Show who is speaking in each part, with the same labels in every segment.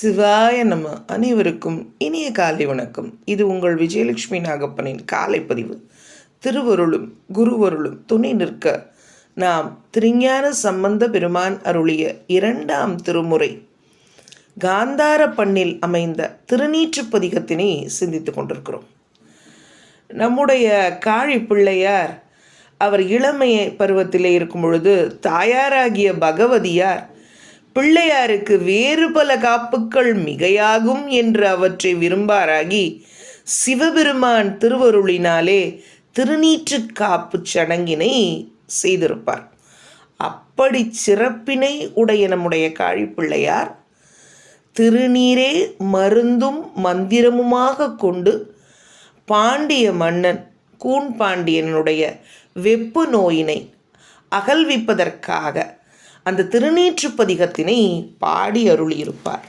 Speaker 1: சிவாய நம்ம அனைவருக்கும் இனிய காலை வணக்கம். இது உங்கள் விஜயலட்சுமி நாகப்பனின் காலை பதிவு. திருவருளும் குருவருளும் துணை நிற்க நாம் திருஞான சம்பந்த பெருமான் அருளிய இரண்டாம் திருமுறை. காந்தார பண்ணில் அமைந்த திருநீற்று பதிகத்தினை சிந்தித்துக் கொண்டிருக்கிறோம். நம்முடைய காழி பிள்ளையார் அவர் இளமைய பருவத்திலே இருக்கும் பொழுது தாயாராகிய பகவதியார் பிள்ளையாருக்கு வேறு பல காப்புக்கள் மிகையாகும் என்று அவற்றை விரும்பாராகி சிவபெருமான் திருவருளினாலே திருநீற்று காப்பு சடங்கினை செய்திருப்பார். அப்படி சிறப்பினை உடைய நம்முடைய காழிப்பிள்ளையார் திருநீரே மருந்தும் மந்திரமுமாக கொண்டு பாண்டிய மன்னன் கூன் பாண்டியனுடைய வெப்பு நோயினை அகல்விப்பதற்காக அந்த திருநீற்று பதிகத்தினை பாடி அருளியிருப்பார்.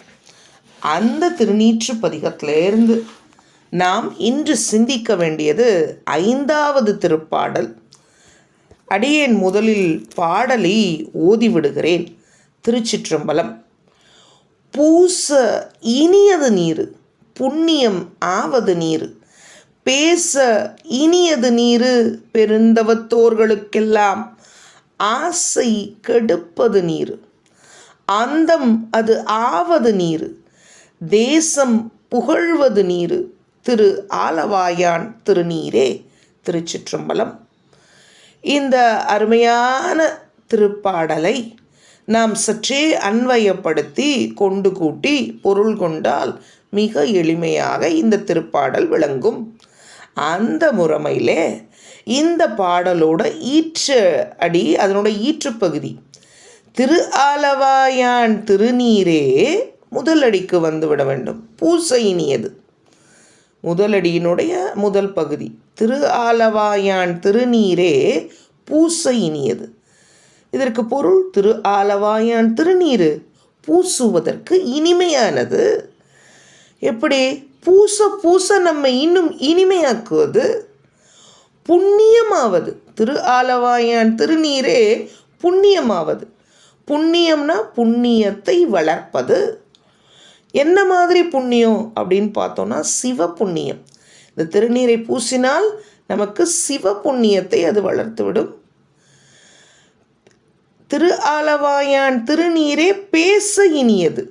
Speaker 1: அந்த திருநீற்று பதிகத்திலேருந்து நாம் இன்று சிந்திக்க வேண்டியது ஐந்தாவது திருப்பாடல். அடியேன் முதலில் பாடலை ஓதிவிடுகிறேன் திருச்சிற்றம்பலம். பூச இனியது நீரு புண்ணியம் ஆவது நீரு. பேச இனியது நீரு பெருந்தவத்தோர்களுக்கெல்லாம் ஆசை கெடுப்பது நீர். அந்தம் அது ஆவது நீர். தேசம் புகழ்வது நீர். திரு ஆலவாயான் திருநீரே திருச்சிற்றம்பலம். இந்த அருமையான திருப்பாடலை நாம் சற்றே அன்வயப்படுத்தி கொண்டு கூட்டி பொருள் கொண்டால் மிக எளிமையாக இந்த திருப்பாடல் விளங்கும். அந்த முறைமையிலே இந்த பாடலோட ஈற்று அடி அதனோட ஈற்றுப்பகுதி. திரு ஆலவாயான் திருநீரே முதலடிக்கு வந்துவிட வேண்டும். பூசையினியது முதலடியினுடைய முதல் பகுதி. திரு ஆலவாயான் திருநீரே பூசை இனியது. இதற்கு பொருள் திரு ஆலவாயான் திருநீரு பூசுவதற்கு இனிமையானது. எப்படி? பூச பூச நம்ம இன்னும் இனிமையாக்குவது. புண்ணியமாவது. திரு ஆலவாயான் திருநீரே புண்ணியமாவது. புண்ணியம்னா புண்ணியத்தை வளர்ப்பது. என்ன மாதிரி புண்ணியம் அப்படின்னு பார்த்தோன்னா சிவ புண்ணியம். இந்த திருநீரை பூசினால் நமக்கு சிவ புண்ணியத்தை அது வளர்த்துவிடும். திரு ஆலவாயான் திருநீரே பேச இனியது.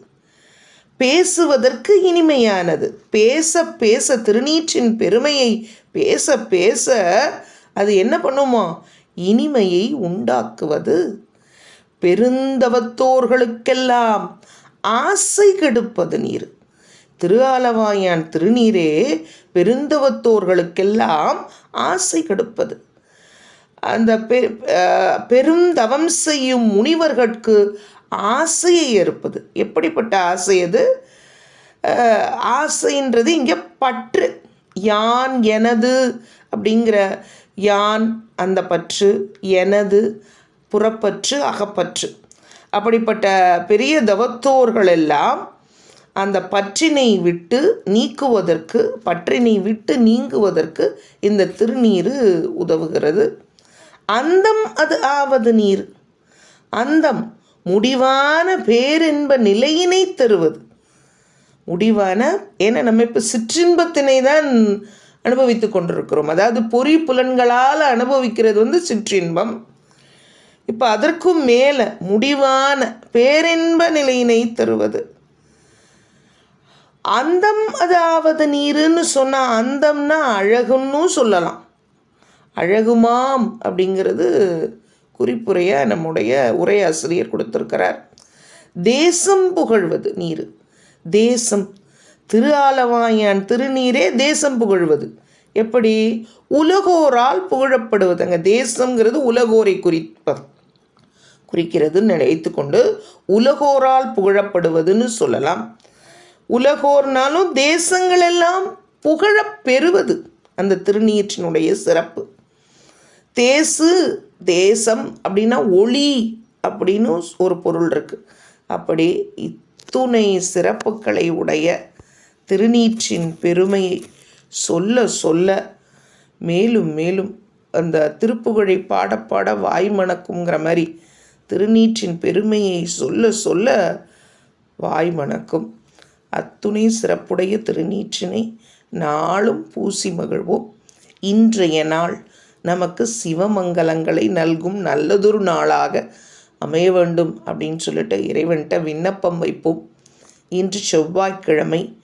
Speaker 1: பேசுவதற்கு இனிமையானது. பேச பேச திருநீற்றின் பெருமையை பேச பேச அது என்ன பண்ணுமா? இனிமையை உண்டாக்குவது. பெருந்தவத்தோர்களுக்கெல்லாம் ஆசை கெடுப்பது நீர். திரு ஆலவாயான் திருநீரே பெருந்தவத்தோர்களுக்கெல்லாம் ஆசை கெடுப்பது. அந்த பெ பெருந்தவம் செய்யும் முனிவர்களுக்கு ஆசையை ஏற்பது. எப்படிப்பட்ட ஆசை அது? ஆசைன்றது இங்கே பற்று. யான் எனது அப்படிங்கிற யான் அந்த பற்று எனது புறப்பற்று அகப்பற்று. அப்படிப்பட்ட பெரிய தவத்தோர்கள் எல்லாம் அந்த பற்றினை விட்டு நீக்குவதற்கு பற்றினை விட்டு நீங்குவதற்கு இந்த திருநீர் உதவுகிறது. அந்தம் அது ஆவது நீர். அந்தம் முடிவான பேரின்ப நிலையினை தருவது. முடிவான ஏன்னா நம்ம இப்போ சிற்றின்பத்தினை தான் அனுபவித்து கொண்டிருக்கிறோம். அதாவது பொறி புலன்களால் அனுபவிக்கிறது வந்து சிற்றின்பம். இப்போ அதற்கும் மேலே முடிவான பேரின்ப நிலையினை தருவது. அந்தம் அதாவது நீருன்னு சொன்னால் அந்தம்னா அழகுன்னு சொல்லலாம். அழகுமாம் அப்படிங்கிறது குறிப்புரையாக நம்முடைய உரையாசிரியர் கொடுத்துருக்கிறார். தேசம் புகழ்வது நீர். தேசம். திரு ஆலவாயான் திருநீரே தேசம் புகழ்வது. எப்படி? உலகோரால் புகழப்படுவது அங்கே தேசங்கிறது உலகோரை குறிப்பது குறிக்கிறதுன்னு நினைத்து கொண்டு உலகோரால் புகழப்படுவதுன்னு சொல்லலாம். உலகோர்னாலும் தேசங்களெல்லாம் புகழப்பெறுவது அந்த திருநீற்றினுடைய சிறப்பு. தேசு தேசம் அப்படின்னா ஒளி அப்படின்னு ஒரு பொருள் இருக்குது அப்படி இத்துணை சிறப்புகளை உடைய திருநீற்றின் பெருமையை சொல்ல சொல்ல மேலும் மேலும் அந்த திருப்புகழை பாடப்பாட வாய் மணக்குங்கிற மாதிரி திருநீற்றின் பெருமையை சொல்ல சொல்ல வாய் மணக்கும். அத்துணை சிறப்புடைய திருநீற்றினை நாளும் பூசி மகிழ்வோம். இன்றைய நாள் நமக்கு சிவமங்கலங்களை நல்கும் நல்லதொரு நாளாக அமைய வேண்டும் அப்படின்னு சொல்லிட்டு இறைவன்கிட்ட விண்ணப்பம் வைப்போம். இன்று செவ்வாய்க்கிழமை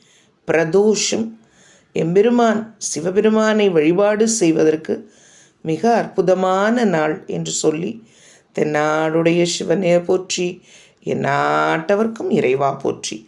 Speaker 1: பிரதோஷம். எம்பெருமான் சிவபெருமானை வழிபாடு செய்வதற்கு மிக அற்புதமான நாள் என்று சொல்லி தென்னாடுடைய சிவனே போற்றி என் நாட்டவர்க்கும் இறைவா போற்றி.